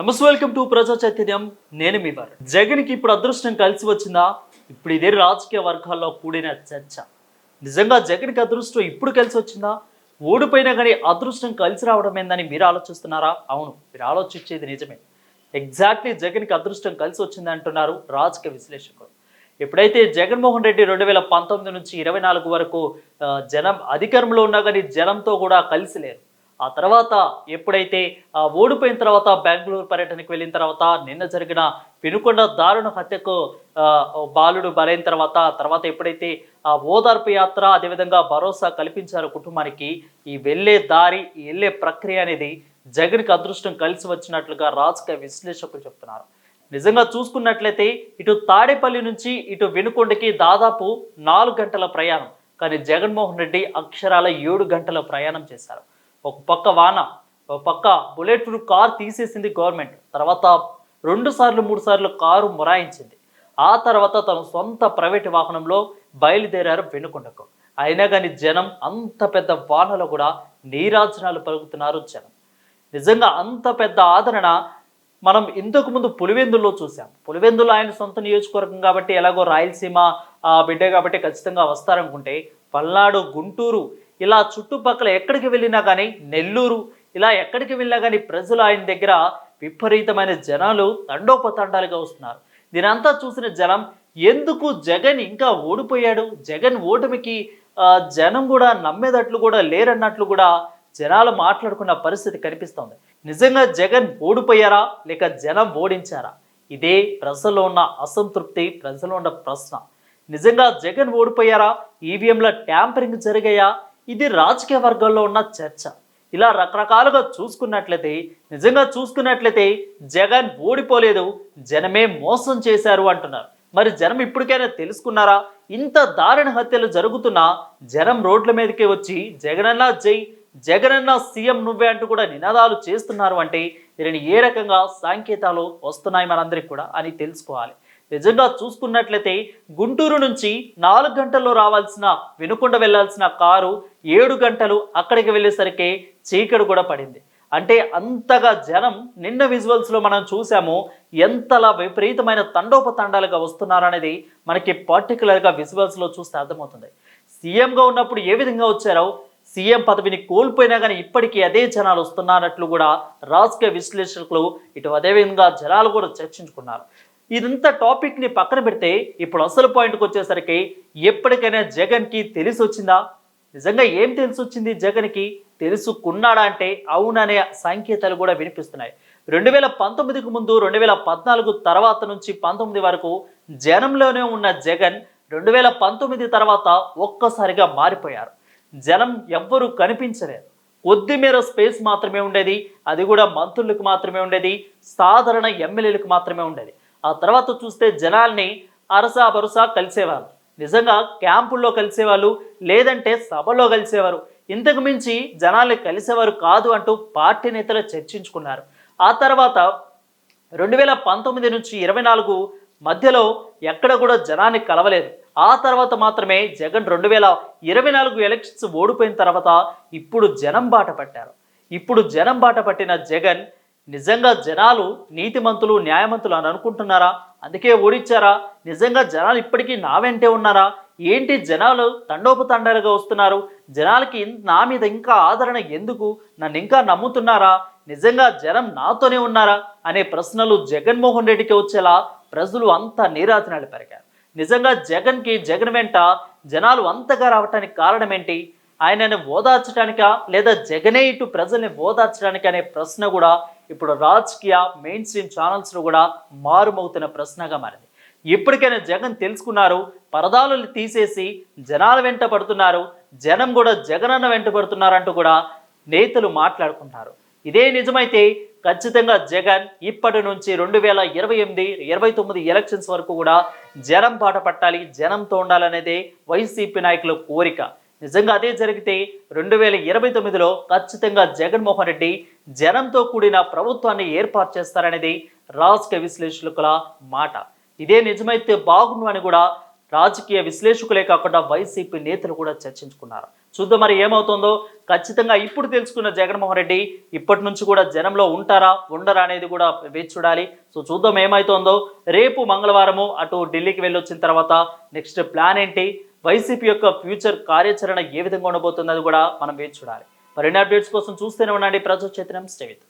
నమస్తే welcome to ప్రజా చైతన్యం. నేను మీ వారు జగన్కి ఇప్పుడు అదృష్టం కలిసి వచ్చిందా? ఇప్పుడు ఇదే రాజకీయ వర్గాల్లో కూడిన చర్చ. నిజంగా జగన్కి అదృష్టం ఇప్పుడు కలిసి వచ్చిందా? ఓడిపోయినా కానీ అదృష్టం కలిసి రావడం ఏందని మీరు ఆలోచిస్తున్నారా? అవును మీరు ఆలోచించేది నిజమే. ఎగ్జాక్ట్లీ జగన్కి అదృష్టం కలిసి వచ్చింది అంటున్నారు రాజకీయ విశ్లేషకులు. ఎప్పుడైతే జగన్మోహన్ రెడ్డి రెండు వేల పంతొమ్మిది నుంచి ఇరవై నాలుగు వరకు జనం అధికారంలో ఉన్నా కానీ జనంతో కూడా కలిసి లేరు. ఆ తర్వాత ఎప్పుడైతే ఆ, ఓడిపోయిన తర్వాత బెంగళూరు పర్యటనకు వెళ్ళిన తర్వాత నిన్న జరిగిన పెనుకొండ దారుణ హత్యకు బాలుడు బలైన తర్వాత తర్వాత ఎప్పుడైతే ఆ ఓదార్పు యాత్ర అదేవిధంగా భరోసా కల్పించారు కుటుంబానికి ఈ వెళ్ళే దారి ఈ వెళ్ళే ప్రక్రియ అనేది జగన్కి అదృష్టం కలిసి వచ్చినట్లుగా రాజకీయ విశ్లేషకులు చెప్తున్నారు. నిజంగా చూసుకున్నట్లయితే ఇటు తాడేపల్లి నుంచి ఇటు వెనుకొండకి దాదాపు నాలుగు గంటల ప్రయాణం. కానీ జగన్మోహన్ రెడ్డి అక్షరాల ఏడు గంటల ప్రయాణం చేశారు. ఒక పక్క వాన ఒక పక్క బుల్లెట్ ప్రూఫ్ కార్ తీసేసింది గవర్నమెంట్. తర్వాత రెండు సార్లు మూడు సార్లు కారు మొరాయించింది. ఆ తర్వాత తన సొంత ప్రైవేట్ వాహనంలో బయలుదేరారు వెనుకొండకు. అయినా కానీ జనం అంత పెద్ద వానలో కూడా నీరాజనాలు పలుకుతున్నారు జనం. నిజంగా అంత పెద్ద ఆదరణ మనం ఇంతకు ముందు పులివెందుల్లో చూసాం పులివెందులో ఆయన సొంత నియోజకవర్గం కాబట్టి ఎలాగో రాయలసీమ ఆ, బిడ్డే కాబట్టి ఖచ్చితంగా వస్తారనుకుంటే పల్నాడు గుంటూరు ఇలా చుట్టుపక్కల ఎక్కడికి వెళ్ళినా కానీ నెల్లూరు ఇలా ఎక్కడికి వెళ్ళినా కానీ ప్రజలు ఆయన దగ్గర విపరీతమైన జనాలు తండోపతండాలుగా వస్తున్నారు. దీనంతా చూసిన జనం ఎందుకు జగన్ ఇంకా ఓడిపోయాడు? జగన్ ఓటమికి జనం కూడా నమ్మేటట్లు కూడా లేరన్నట్లు కూడా జనాలు మాట్లాడుకున్న పరిస్థితి కనిపిస్తోంది. నిజంగా జగన్ ఓడిపోయారా? లేక జనం ఓడించారా? ఇదే ప్రజల్లో ఉన్న అసంతృప్తి ప్రజల్లో ఉన్న ప్రశ్న. నిజంగా జగన్ ఓడిపోయారా? ఈవీఎంల ట్యాంపరింగ్ జరిగాయా? ఇది రాజకీయ వర్గాల్లో ఉన్న చర్చ. ఇలా రకరకాలుగా చూసుకున్నట్లయితే నిజంగా చూసుకున్నట్లయితే జగన్ ఓడిపోలేదు జనమే మోసం చేశారు అంటున్నారు. మరి జనం ఇప్పటికైనా తెలుసుకున్నారా? ఇంత దారుణ హత్యలు జరుగుతున్నా జనం రోడ్ల మీదకే వచ్చి జగనన్న జై జగనన్న సీఎం నువ్వే అంటూ కూడా నినాదాలు చేస్తున్నారు అంటే దీనిని ఏ రకంగా సంకేతాలు వస్తున్నాయి మనందరికి కూడా అని తెలుసుకోవాలి. నిజంగా చూసుకున్నట్లయితే గుంటూరు నుంచి నాలుగు గంటల్లో రావాల్సిన వినుకొండ వెళ్ళాల్సిన కారు ఏడు గంటలు అక్కడికి వెళ్ళేసరికి చీకటి కూడా పడింది. అంటే అంతగా జనం నిన్న విజువల్స్లో మనం చూసాము ఎంతలా విపరీతమైన తండోపతండాలుగా వస్తున్నారనేది మనకి పర్టికులర్గా విజువల్స్లో చూస్తే అర్థమవుతుంది. సీఎంగా ఉన్నప్పుడు ఏ విధంగా వచ్చారో సీఎం పదవిని కోల్పోయినా కానీ ఇప్పటికీ అదే జనాలు వస్తున్నారట్లు కూడా రాజకీయ విశ్లేషకులు ఇటు అదేవిధంగా జనాలు కూడా చర్చించుకున్నారు. ఇదంతా టాపిక్ని పక్కన పెడితే ఇప్పుడు అసలు పాయింట్కి వచ్చేసరికి ఎప్పటికైనా జగన్కి తెలిసి వచ్చిందా నిజంగా ఏం తెలిసొచ్చింది జగన్కి? తెలుసుకున్నాడా అంటే అవుననే సంకేతాలు కూడా వినిపిస్తున్నాయి. రెండు వేల పంతొమ్మిదికి ముందు రెండు వేల పద్నాలుగు తర్వాత నుంచి పంతొమ్మిది వరకు జనంలోనే ఉన్న జగన్ రెండు వేల పంతొమ్మిది తర్వాత ఒక్కసారిగా మారిపోయారు. జనం ఎవ్వరూ కనిపించలేదు. కొద్ది మేర స్పేస్ మాత్రమే ఉండేది. అది కూడా మంత్రులకు మాత్రమే ఉండేది. సాధారణ ఎమ్మెల్యేలకు మాత్రమే ఉండేది. ఆ తర్వాత చూస్తే జనాల్ని అరసా బరుసా కలిసేవారు నిజంగా క్యాంపుల్లో కలిసేవాళ్ళు లేదంటే సభలో కలిసేవారు. ఇంతకు మించి జనాలు కలిసేవారు కాదు అంటూ పార్టీ నేతలు చర్చించుకున్నారు. ఆ తర్వాత రెండు వేల పంతొమ్మిది నుంచి ఇరవై నాలుగు మధ్యలో ఎక్కడ కూడా జనాన్ని కలవలేదు. ఆ తర్వాత మాత్రమే జగన్ రెండు వేల ఇరవై నాలుగు ఎలక్షన్స్ ఓడిపోయిన తర్వాత ఇప్పుడు జనం బాట పట్టారు. ఇప్పుడు జనం బాట పట్టిన జగన్ నిజంగా జనాలు నీతిమంతులు న్యాయమంతులు అని అనుకుంటున్నారా? అందుకే ఓడించారా నిజంగా జనాలు ఇప్పటికీ నా వెంటే ఉన్నారా? ఏంటి జనాలు తండోపతండాలుగా వస్తున్నారు? జనాలకి నా మీద ఇంకా ఆదరణ ఎందుకు? నన్ను ఇంకా నమ్ముతున్నారా? నిజంగా జనం నాతోనే ఉన్నారా? అనే ప్రశ్నలు జగన్మోహన్ రెడ్డికి వచ్చేలా ప్రజలు అంతా నీరాజనాలు పెరిగారు. నిజంగా జగన్కి జగన్ వెంట జనాలు అంతగా రావటానికి కారణం ఏంటి? ఆయనని ఓదార్చడానికా లేదా జగనే ఇటు ప్రజల్ని ఓదార్చడానికి అనే ప్రశ్న కూడా ఇప్పుడు రాజకీయ మెయిన్ స్ట్రీమ్ ఛానల్స్లో కూడా మారుమవుతున్న ప్రశ్నగా మారింది. ఇప్పటికైనా జగన్ తెలుసుకున్నారు పరదాలు తీసేసి జనాల వెంట పడుతున్నారు జనం కూడా జగనన్న వెంట పడుతున్నారంటూ కూడా నేతలు మాట్లాడుకుంటున్నారు ఇదే నిజమైతే ఖచ్చితంగా జగన్ ఇప్పటి నుంచి రెండు వేల ఇరవై ఎనిమిది ఇరవై తొమ్మిది ఎలక్షన్స్ వరకు కూడా జనం పాట పట్టాలి జనంతో ఉండాలనేదే వైసీపీ నాయకుల కోరిక. నిజంగా అదే జరిగితే రెండు వేల ఇరవై తొమ్మిదిలో ఖచ్చితంగా జగన్మోహన్ రెడ్డి జనంతో కూడిన ప్రభుత్వాన్ని ఏర్పాటు చేస్తారనేది రాజకీయ విశ్లేషకుల మాట. ఇదే నిజమైతే బాగుండు అని కూడా రాజకీయ విశ్లేషకులే కాకుండా వైసీపీ నేతలు కూడా చర్చించుకున్నారు. చూద్దాం మరి ఏమవుతుందో. ఖచ్చితంగా ఇప్పుడు తెలుసుకున్న జగన్మోహన్ రెడ్డి ఇప్పటి నుంచి కూడా జనంలో ఉంటారా ఉండరా అనేది కూడా వేచి చూడాలి. సో చూద్దాం ఏమవుతుందో రేపు మంగళవారము అటు ఢిల్లీకి వెళ్ళొచ్చిన తర్వాత నెక్స్ట్ ప్లాన్ ఏంటి? వైసీపీ యొక్క ఫ్యూచర్ కార్యాచరణ ఏ విధంగా ఉండబోతుంది అది కూడా మనం వేచి చూడాలి. మరిన్ని అప్డేట్స్ కోసం చూస్తూనే ఉండండి. ప్రజా చైతన్యం స్టేవిత్